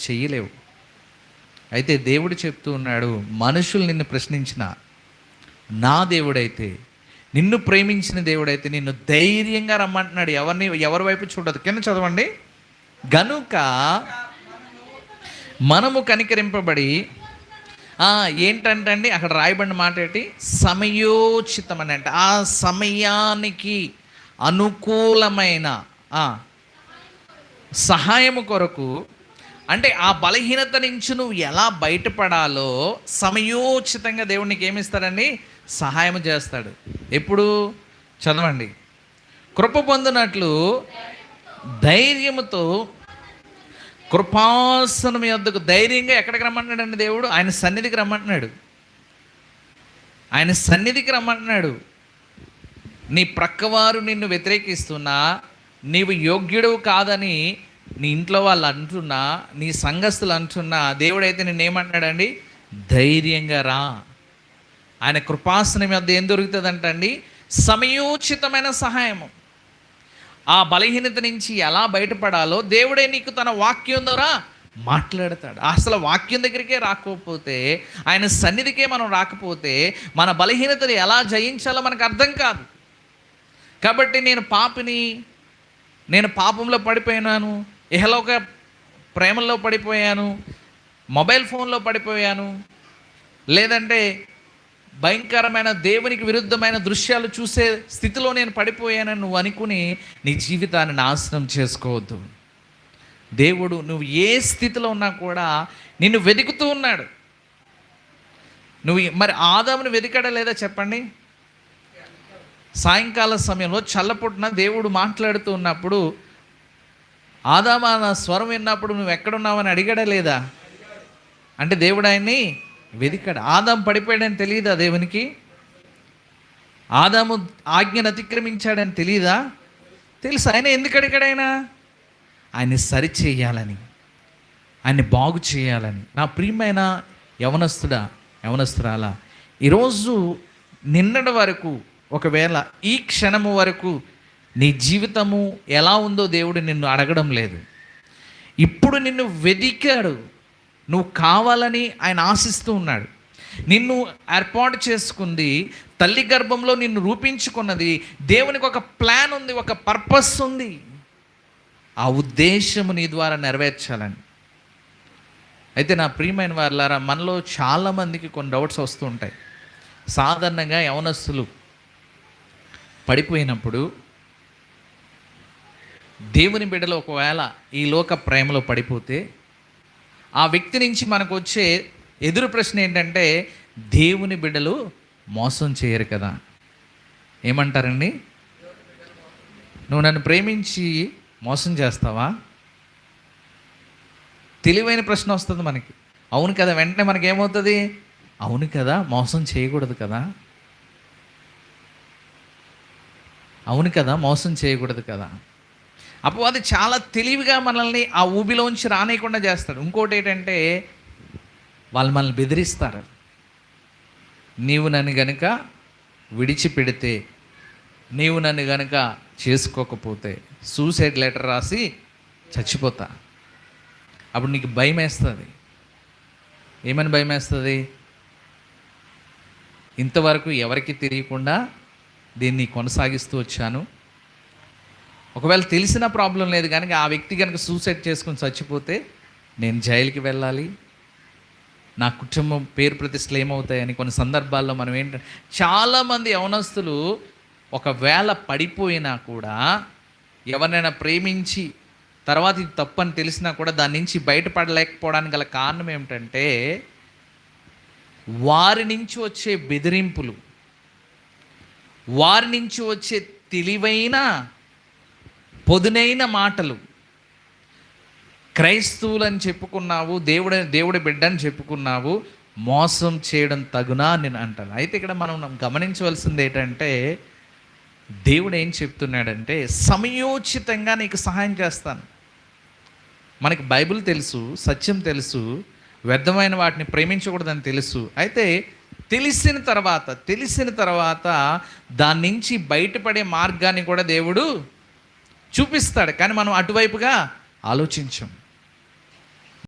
చెయ్యలేవు అయితే దేవుడు చెప్తూ ఉన్నాడు మనుషులు నిన్ను ప్రశ్నించిన నా దేవుడైతే నిన్ను ప్రేమించిన దేవుడైతే నిన్ను ధైర్యంగా రమ్మంటున్నాడు. ఎవరిని ఎవరి వైపు చూడదు. కింద చదవండి. గనుక మనము కనికరింపబడి ఏంటంటే ఏంటంటండి? అక్కడ రాయబడిన మాట ఏంటి? సమయోచితం అని అంటే ఆ సమయానికి అనుకూలమైన సహాయము కొరకు అంటే ఆ బలహీనత నుంచి నువ్వు ఎలా బయటపడాలో సమయోచితంగా దేవుడు నీకు ఏమిస్తాడండి? సహాయం చేస్తాడు. ఎప్పుడు? చదవండి. కృప పొందినట్లు ధైర్యముతో కృపాసనం యొద్దకు ధైర్యంగా ఎక్కడికి రమ్మంటున్నాడండి దేవుడు? ఆయన సన్నిధికి రమ్మంటున్నాడు. ఆయన సన్నిధికి రమ్మంటున్నాడు. నీ ప్రక్కవారు నిన్ను వ్యతిరేకిస్తున్నా నీవు యోగ్యుడు కాదని నీ ఇంట్లో వాళ్ళు అంటున్నా నీ సంఘస్థులు అంటున్నా దేవుడైతే నేనేమన్నాడండి ధైర్యంగా రా. ఆయన కృపాసనం మీద ఏం దొరుకుతుందంటండి? సమయోచితమైన సహాయము. ఆ బలహీనత నుంచి ఎలా బయటపడాలో దేవుడే నీకు తన వాక్యం ద్వారా మాట్లాడతాడు. అసలు వాక్యం దగ్గరికే రాకపోతే ఆయన సన్నిధికే మనం రాకపోతే మన బలహీనతను ఎలా జయించాలో మనకు అర్థం కాదు. కాబట్టి నేను పాపిని నేను పాపంలో పడిపోయినాను ఇహలోక ప్రేమల్లో పడిపోయాను మొబైల్ ఫోన్లో పడిపోయాను లేదంటే భయంకరమైన దేవునికి విరుద్ధమైన దృశ్యాలు చూసే స్థితిలో నేను పడిపోయానని నువ్వు అనుకుని నీ జీవితాన్ని నాశనం చేసుకోవద్దు. దేవుడు నువ్వు ఏ స్థితిలో ఉన్నా కూడా నిన్ను వెతుకుతూ ఉన్నాడు. నువ్వు మరి ఆదామును వెతికాడా లేదా చెప్పండి? సాయంకాల సమయంలో చల్లపుట్టిన దేవుడు మాట్లాడుతూ ఉన్నప్పుడు ఆదామా నా స్వరం విన్నప్పుడు నువ్వు ఎక్కడున్నావని అడిగాడా లేదా? అంటే దేవుడు ఆయన్ని వెతికాడు ఆదాం పడిపోయాడని తెలియదా దేవునికి? ఆదాము ఆజ్ఞను అతిక్రమించాడని తెలియదా? తెలుసు? ఆయన ఎందుకు అడిగాడైనా ఆయన్ని సరి చేయాలని ఆయన్ని బాగు చేయాలని. నా ప్రియమైన యవనస్తుడా యవనస్తురాలా ఈరోజు నిన్నటి వరకు ఒకవేళ ఈ క్షణము వరకు నీ జీవితము ఎలా ఉందో దేవుడు నిన్ను అడగడం లేదు. ఇప్పుడు నిన్ను వెదికాడు. నువ్వు కావాలని ఆయన ఆశిస్తూ ఉన్నాడు. నిన్ను ఏర్పాటు చేసుకుంది తల్లి గర్భంలో నిన్ను రూపించుకున్నది దేవునికి ఒక ప్లాన్ ఉంది ఒక పర్పస్ ఉంది. ఆ ఉద్దేశము నీ ద్వారా నెరవేర్చాలని. అయితే నా ప్రియమైన వారిలారా మనలో చాలామందికి కొన్ని డౌట్స్ వస్తూ ఉంటాయి. సాధారణంగా యవనస్తులు పడిపోయినప్పుడు దేవుని బిడ్డలు ఒకవేళ ఈ లోక ప్రేమలో పడిపోతే ఆ వ్యక్తి నుంచి మనకు వచ్చే ఎదురు ప్రశ్న ఏంటంటే దేవుని బిడ్డలు మోసం చేయరు కదా. ఏమంటారండి? నువ్వు నన్ను ప్రేమించి మోసం చేస్తావా? తెలివైన ప్రశ్న వస్తుంది మనకి. అవును కదా వెంటనే మనకి ఏమవుతుంది అవును కదా మోసం చేయకూడదు కదా. అవును కదా మోసం చేయకూడదు కదా. అపవాది చాలా తెలివిగా మనల్ని ఆ ఊబిలోంచి రానియకుండా చేస్తాడు. ఇంకోటి ఏంటంటే వాళ్ళు మనల్ని బెదిరిస్తారు. నీవు నన్ను గనుక విడిచిపెడితే నీవు నన్ను గనుక చేసుకోకపోతే సూసైడ్ లెటర్ రాసి చచ్చిపోతా. అప్పుడు నీకు భయం వేస్తుంది ఏమని భయం వేస్తుంది ఇంతవరకు ఎవరికి తెలియకుండా దీన్ని కొనసాగిస్తూ వచ్చాను. ఒకవేళ తెలిసిన ప్రాబ్లం లేదు కనుక ఆ వ్యక్తి కనుక సూసైడ్ చేసుకుని చచ్చిపోతే నేను జైలుకి వెళ్ళాలి. నా కుటుంబం పేరు ప్రతిష్టలు ఏమవుతాయని కొన్ని సందర్భాల్లో మనం ఏంటంటే చాలామంది యవనస్తులు ఒకవేళ పడిపోయినా కూడా ఎవరినైనా ప్రేమించి తర్వాత ఇది తప్పు అని తెలిసినా కూడా దాని నుంచి బయటపడలేకపోవడానికి గల కారణం ఏమిటంటే వారి నుంచి వచ్చే బెదిరింపులు వారి నుంచి వచ్చే తెలివైన పొదునైన మాటలు. క్రైస్తవులని చెప్పుకున్నావు దేవుడ దేవుడి బిడ్డని చెప్పుకున్నావు మోసం చేయడం తగునా నేను అంటాను. అయితే ఇక్కడ మనం గమనించవలసింది ఏంటంటే దేవుడు ఏం చెప్తున్నాడంటే సమయోచితంగా నీకు సహాయం చేస్తాను. మనకి బైబిల్ తెలుసు సత్యం తెలుసు వ్యర్థమైన వాటిని ప్రేమించకూడదని తెలుసు. అయితే తెలిసిన తర్వాత తెలిసిన తర్వాత దాని నుంచి బయటపడే మార్గాన్ని కూడా దేవుడు చూపిస్తాడు. కానీ మనం అటువైపుగా ఆలోచించాం.